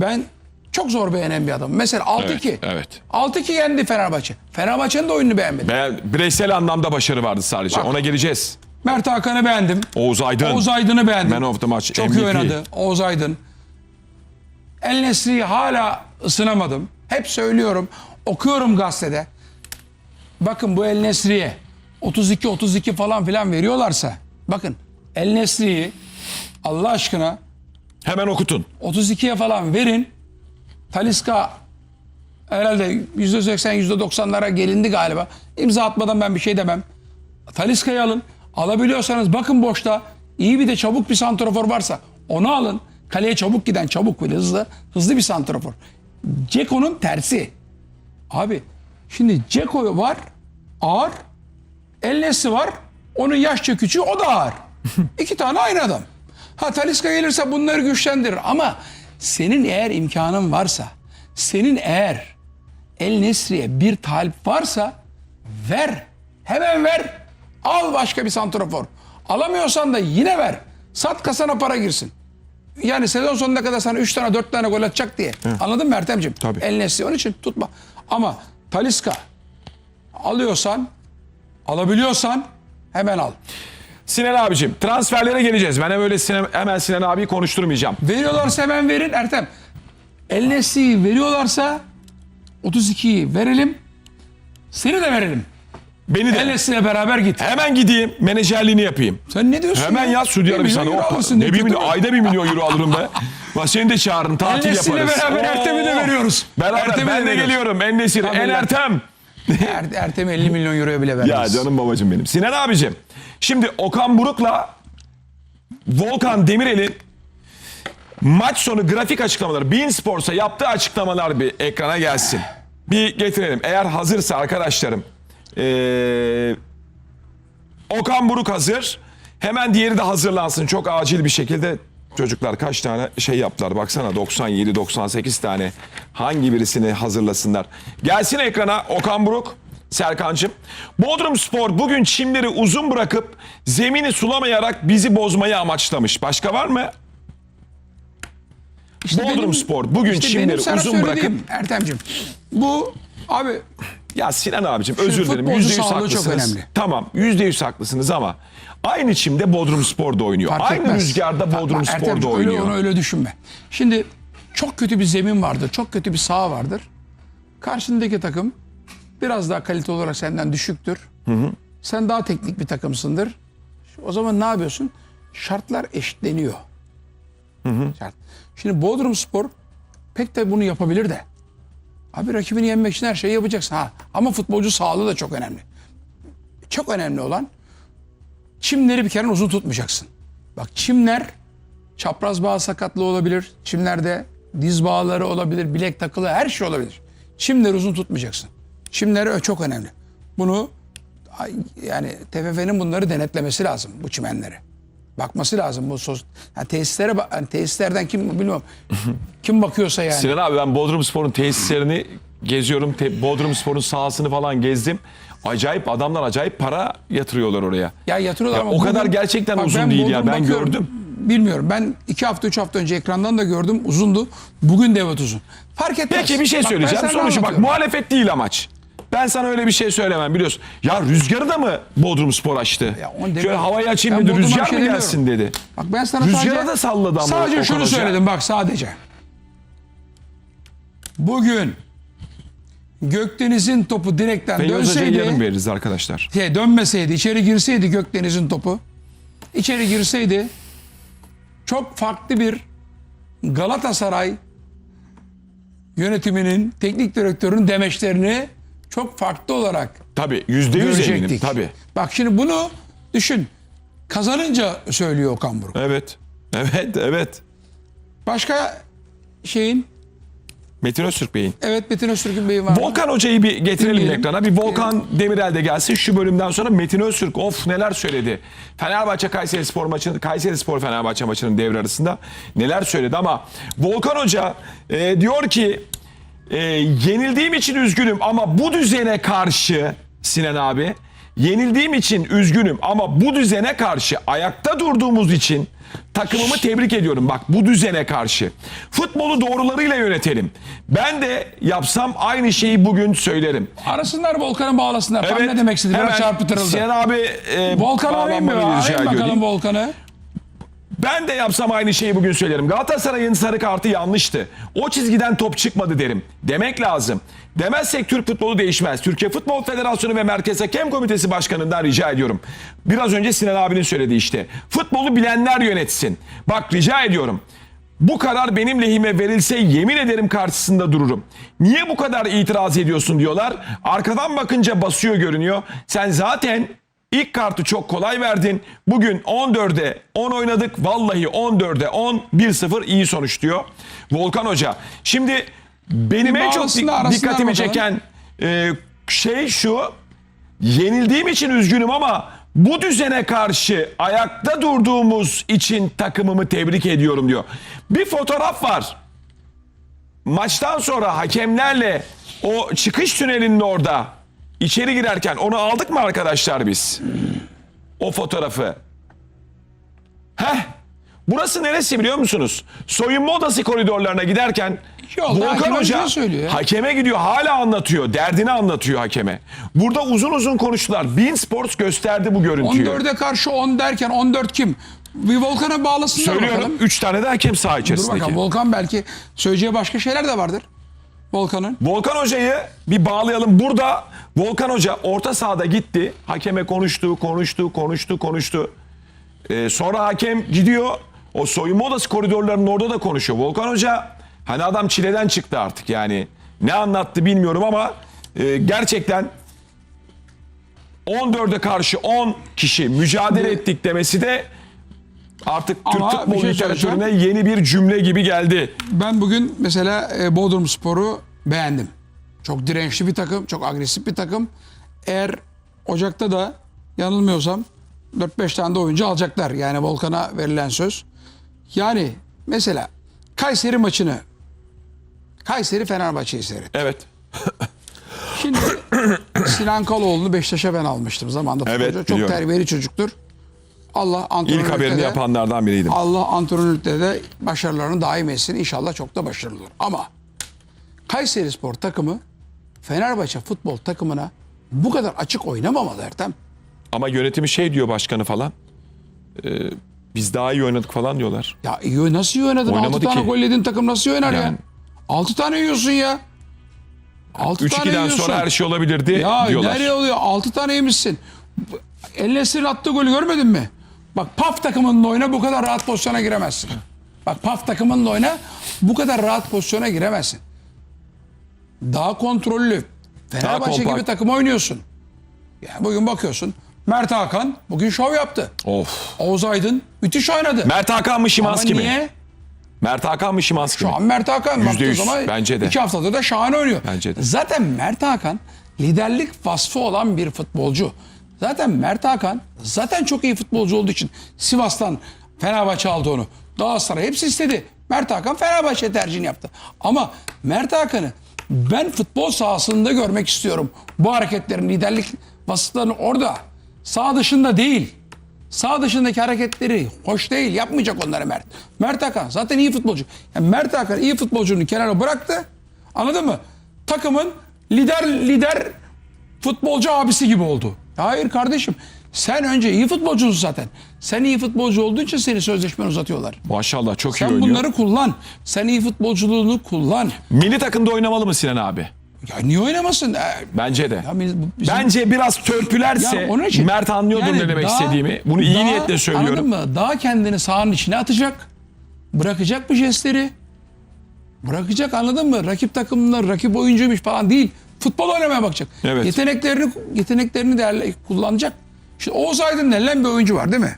Ben çok zor beğenen bir adamım. Mesela 6-2. Evet, evet. 6-2 yendi Fenerbahçe. Fenerbahçe'nin de oyununu beğenmedim. Ben, bireysel anlamda başarı vardı sadece. Bak. Ona geleceğiz. Mert Hakan'ı beğendim. Oğuz Aydın. Oğuz Aydın'ı beğendim. Man of the match, Çok iyi MVP. oynadı Oğuz Aydın. El Nesri'yi hala ısınamadım. Hep söylüyorum. Okuyorum gazetede. Bakın bu El Nesri'ye 32-32 falan filan veriyorlarsa bakın El Nesri'yi Allah aşkına Hemen okutun. 32'ye falan verin. Taliska herhalde %80 %90'lara gelindi galiba. İmza atmadan ben bir şey demem. Taliska'yı alın. Alabiliyorsanız bakın boşta iyi bir de çabuk bir santrafor varsa onu alın. Kaleye çabuk giden çabuk böyle hızlı hızlı bir santrafor. Ceko'nun tersi. Abi şimdi Ceko var ağır. El Nesri var. Onun yaşça küçüğü o da ağır. İki tane aynı adam. Ha Taliska gelirse bunları güçlendirir ama senin eğer imkanın varsa, senin eğer El Nesri'ye bir talip varsa ver. Hemen ver. Al başka bir santrafor. Alamıyorsan da yine ver. Sat kasana para girsin. Yani sezon sonuna kadar sana 3 tane 4 tane gol atacak diye. Anladın mı Ertem'ciğim? Tabii. El Nesri onun için tutma. Ama Taliska alıyorsan, alabiliyorsan hemen al. Sinan abicim transferlere geleceğiz. Ben hem öyle Sinan, hemen Sinan abiyi konuşturmayacağım. Veriyorlarsa hemen verin Ertem. El Nesri'yi veriyorlarsa 32'yi verelim. Seni de verelim. Beni de El Nesri'yle beraber git. hemen gideyim menajerliğini yapayım. Sen ne diyorsun Hemen yaz Suudi Bir Arabistan'a. Ne bir milyon, ayda bir milyon euro alırım be. Bak seni de çağırın tatil Enes'le yaparız. beraber Ertem'i de veriyoruz. Beraber Ertem'i ben de de geliyorum. En lan. Ertem. Er, Ertem 50 milyon euroya bile Ya vermez. canım babacım benim. Sinan abicim. Şimdi Okan Buruk'la Volkan Demirel'in maç sonu grafik açıklamaları Bein Sports'a yaptığı açıklamalar bir ekrana gelsin. Bir getirelim. Eğer hazırsa arkadaşlarım. Ee, Okan Buruk hazır. Hemen diğeri de hazırlansın. Çok acil bir şekilde çocuklar kaç tane şey yaptılar. Baksana 97 98 tane. Hangi birisini hazırlasınlar. Gelsin ekrana Okan Buruk. Serkancığım. Bodrum Spor bugün çimleri uzun bırakıp zemini sulamayarak bizi bozmayı amaçlamış. Başka var mı? İşte Bodrum benim- Spor bugün işte çimleri uzun bırakıp Ertem'ciğim bu abi Ya Sinan abicim özür dilerim. futbolcu Yüzde yüz sağlığı çok haklısınız. önemli. Tamam yüzde yüz haklısınız ama aynı çimde Bodrum Spor'da oynuyor. fark aynı etmez. rüzgarda Bak, Bodrum Spor'da Ertem'ciğim, oynuyor. Öyle, onu öyle düşünme. Şimdi çok kötü bir zemin vardır. Çok kötü bir saha vardır. Karşındaki takım biraz daha kalite olarak senden düşüktür. Sen daha teknik bir takımsındır. O zaman ne yapıyorsun? Şartlar eşitleniyor. Şart. Şimdi Bodrum Spor pek de bunu yapabilir de. Abi rakibini yenmek için her şeyi yapacaksın. Ha. Ama futbolcu sağlığı da çok önemli. Çok önemli olan çimleri bir kere uzun tutmayacaksın. Bak çimler çapraz bağ sakatlığı olabilir. Çimlerde diz bağları olabilir, bilek takılı her şey olabilir. Çimleri uzun tutmayacaksın. Çimleri çok önemli. Bunu yani TFF'nin bunları denetlemesi lazım bu çimenleri. Bakması lazım bu sos. Yani tesislere yani tesislerden kim bilmiyorum. kim bakıyorsa yani. Sinan abi ben Bodrum Spor'un tesislerini geziyorum. Te- Bodrum Spor'un sahasını falan gezdim. Acayip adamlar acayip para yatırıyorlar oraya. Ya yatırıyorlar Ya ama o kadar bugün- gerçekten Bak uzun değil ya. Bodrum Ben bakıyorum. gördüm. Bilmiyorum. Ben iki hafta üç hafta önce ekrandan da gördüm. Uzundu. Bugün de evet uzun. Fark etmez. Peki bir şey Bak, söyleyeceğim. Sonuçta bak muhalefet değil amaç. Ben sana öyle bir şey söylemem biliyorsun. Ya rüzgarı da mı Bodrum Spor açtı? Ya onu Şöyle demiyorum. havayı açayım Ben dedi Bodrum'a rüzgar şey mı demiyorum. gelsin dedi. Bak ben sana Rüzgara sadece, da salladı ama Sadece Okan şunu Hoca. söyledim bak sadece. Bugün Gökdeniz'in topu direkten Feyyaz Hoca'ya dönseydi, yarım veririz arkadaşlar. şey, dönmeseydi, içeri girseydi Gökdeniz'in topu, içeri girseydi çok farklı bir Galatasaray yönetiminin, teknik direktörün demeçlerini çok farklı olarak Tabii yüzde yüz eminim görecektik. tabii. Bak şimdi bunu düşün. Kazanınca söylüyor Okan Buruk. Evet. Evet evet. Başka şeyin Metin Öztürk Bey'in. evet Metin Öztürk'ün beyi var. mı? Volkan Hoca'yı bir getirelim Dinleyelim. ekrana. Bir Volkan Demirel de gelsin. Şu bölümden sonra Metin Öztürk of neler söyledi. Fenerbahçe Kayseri Spor maçının Kayseri Spor Fenerbahçe maçının devre arasında neler söyledi ama Volkan Hoca e, diyor ki e, yenildiğim için üzgünüm ama bu düzene karşı Sinan abi Yenildiğim için üzgünüm ama bu düzene karşı ayakta durduğumuz için takımımı tebrik ediyorum. Bak bu düzene karşı. Futbolu doğrularıyla yönetelim. Ben de yapsam aynı şeyi bugün söylerim. Arasınlar Volkan'ı bağlasınlar. Tam ne demek istedi? Biraz çarpıtırıldı. Sinan abi e, Volkan'ı arayayım mı? bağlanmanı rica ediyorum. bakalım Volkan'ı. Ben de yapsam aynı şeyi bugün söylerim. Galatasaray'ın sarı kartı yanlıştı. O çizgiden top çıkmadı derim. Demek lazım. Demezsek Türk futbolu değişmez. Türkiye Futbol Federasyonu ve Merkez Hakem Komitesi Başkanı'ndan rica ediyorum. Biraz önce Sinan abinin söylediği işte. Futbolu bilenler yönetsin. Bak rica ediyorum. Bu karar benim lehime verilse yemin ederim karşısında dururum. Niye bu kadar itiraz ediyorsun diyorlar. Arkadan bakınca basıyor görünüyor. Sen zaten İlk kartı çok kolay verdin. Bugün 14'e 10 oynadık. Vallahi 14'e 10 1-0 iyi sonuç diyor. Volkan Hoca. Şimdi benim en çok arasınlar dikkatimi çeken e, şey şu. Yenildiğim için üzgünüm ama bu düzene karşı ayakta durduğumuz için takımımı tebrik ediyorum diyor. Bir fotoğraf var. Maçtan sonra hakemlerle o çıkış tünelinin orada içeri girerken onu aldık mı arkadaşlar biz? O fotoğrafı. Heh. Burası neresi biliyor musunuz? Soyunma odası koridorlarına giderken Yolda Volkan Hoca söylüyor ya. hakeme gidiyor hala anlatıyor. Derdini anlatıyor hakeme. Burada uzun uzun konuştular. Bein Sports gösterdi bu görüntüyü. 14'e karşı 10 derken 14 kim? Bir Volkan'a bağlasınlar Söylüyorum bakalım. 3 tane de hakem saha Dur içerisindeki. bakalım Volkan belki söyleyeceği başka şeyler de vardır. Volkan'ın. Volkan Hoca'yı bir bağlayalım. Burada Volkan Hoca orta sahada gitti. Hakeme konuştu, konuştu, konuştu, konuştu. Ee, sonra hakem gidiyor. O soyunma odası koridorlarının orada da konuşuyor. Volkan Hoca hani adam çileden çıktı artık yani. Ne anlattı bilmiyorum ama e, gerçekten 14'e karşı 10 kişi mücadele ettik demesi de artık Türk Ama futbol bir şey literatürüne yeni bir cümle gibi geldi. Ben bugün mesela e, Bodrum Spor'u beğendim. Çok dirençli bir takım, çok agresif bir takım. Eğer Ocak'ta da yanılmıyorsam 4-5 tane de oyuncu alacaklar. Yani Volkan'a verilen söz. Yani mesela Kayseri maçını Kayseri Fenerbahçe'yi seyret. Evet. Şimdi Sinan Kaloğlu'nu Beşiktaş'a ben almıştım zamanında. Evet. Çok biliyorum. terbiyeli çocuktur. Allah İlk antrenörlükte haberini de- yapanlardan biriydim. Allah antrenörlükte de başarılarını daim etsin. İnşallah çok da başarılı olur. Ama Kayseri Spor takımı Fenerbahçe futbol takımına bu kadar açık oynamamalı Ertem. Ama yönetimi şey diyor başkanı falan. e, biz daha iyi oynadık falan diyorlar. Ya iyi, nasıl iyi oynadın? Oynamadı 6 tane ki. gol yediğin takım nasıl oynar ya? Yani. 6 tane yiyorsun ya. 6 tane 3-2'den yiyorsun. sonra her şey olabilirdi Ya diyorlar. nereye oluyor? 6 tane yemişsin. El Nesir'in attığı golü görmedin mi? Bak PAF takımınla oyna bu kadar rahat pozisyona giremezsin. Bak PAF takımınla oyna bu kadar rahat pozisyona giremezsin. Daha kontrollü. Fenerbahçe gibi takım oynuyorsun. Yani bugün bakıyorsun. Mert Hakan bugün şov yaptı. Of. Oğuz Aydın müthiş oynadı. Mert Hakan mı Şimanski mi? niye? Mert Hakan mı Şimanski mi? Şu an Mert Hakan baktığı yüz, zaman bence de. iki haftada da şahane oynuyor. Bence de. Zaten Mert Hakan liderlik vasfı olan bir futbolcu. Zaten Mert Hakan zaten çok iyi futbolcu olduğu için Sivas'tan Fenerbahçe aldı onu. Galatasaray hepsi istedi. Mert Hakan Fenerbahçe tercihini yaptı. Ama Mert Hakan'ı ben futbol sahasında görmek istiyorum. Bu hareketlerin liderlik vasıflarını orada. Sağ dışında değil. Sağ dışındaki hareketleri hoş değil. Yapmayacak onları Mert. Mert Hakan zaten iyi futbolcu. Yani Mert Hakan iyi futbolcunun kenara bıraktı. Anladın mı? Takımın lider lider futbolcu abisi gibi oldu. Hayır kardeşim. Sen önce iyi futbolcusun zaten. Sen iyi futbolcu olduğu için seni sözleşmen uzatıyorlar. Maşallah çok iyi Sen oynuyor. bunları kullan. Sen iyi futbolculuğunu kullan. Milli takımda oynamalı mı Sinan abi? Ya niye oynamasın? Ee, Bence de. Ya biz- bizim- Bence biraz törpülerse Ya onun için- Mert anlıyordur Yani ne demek daha- istediğimi. Bunu iyi daha- niyetle söylüyorum. Anladın mı? Daha kendini sahanın içine atacak. Bırakacak bu jestleri. Bırakacak anladın mı? Rakip takımlar, rakip oyuncuymuş falan değil. Futbol oynamaya bakacak. Evet. Yeteneklerini yeteneklerini değerli kullanacak. İşte Oğuz Aydın denilen bir oyuncu var değil mi?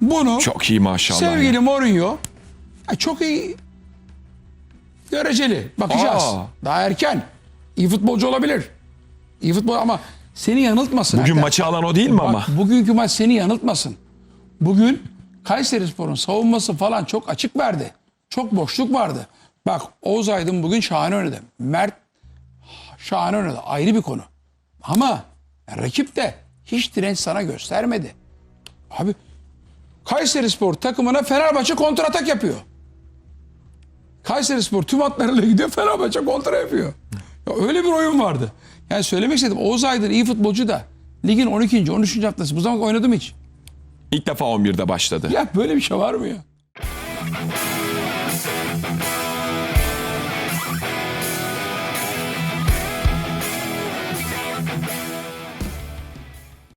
Bunu Çok iyi maşallah. sevgili ya. Mourinho ya çok iyi göreceli. Bakacağız. Aa. Daha erken. İyi futbolcu olabilir. İyi futbol ama seni yanıltmasın. Bugün Ertem. maçı alan o değil mi ama? Bak bugünkü maç seni yanıltmasın. Bugün Kayserispor'un savunması falan çok açık verdi. Çok boşluk vardı. Bak Oğuz Aydın bugün şahane oynadı. Mert şahane oynadı. Ayrı bir konu. Ama rakip de hiç direnç sana göstermedi. Abi Kayseri Spor takımına Fenerbahçe kontratak yapıyor. Kayseri Spor tüm hatlarıyla gidiyor Fenerbahçe kontra yapıyor. Ya öyle bir oyun vardı. Yani söylemek istedim Oğuz Aydın iyi futbolcu da ligin 12. 13. haftası bu zaman oynadı mı hiç? İlk defa 11'de başladı. Ya böyle bir şey var mı ya?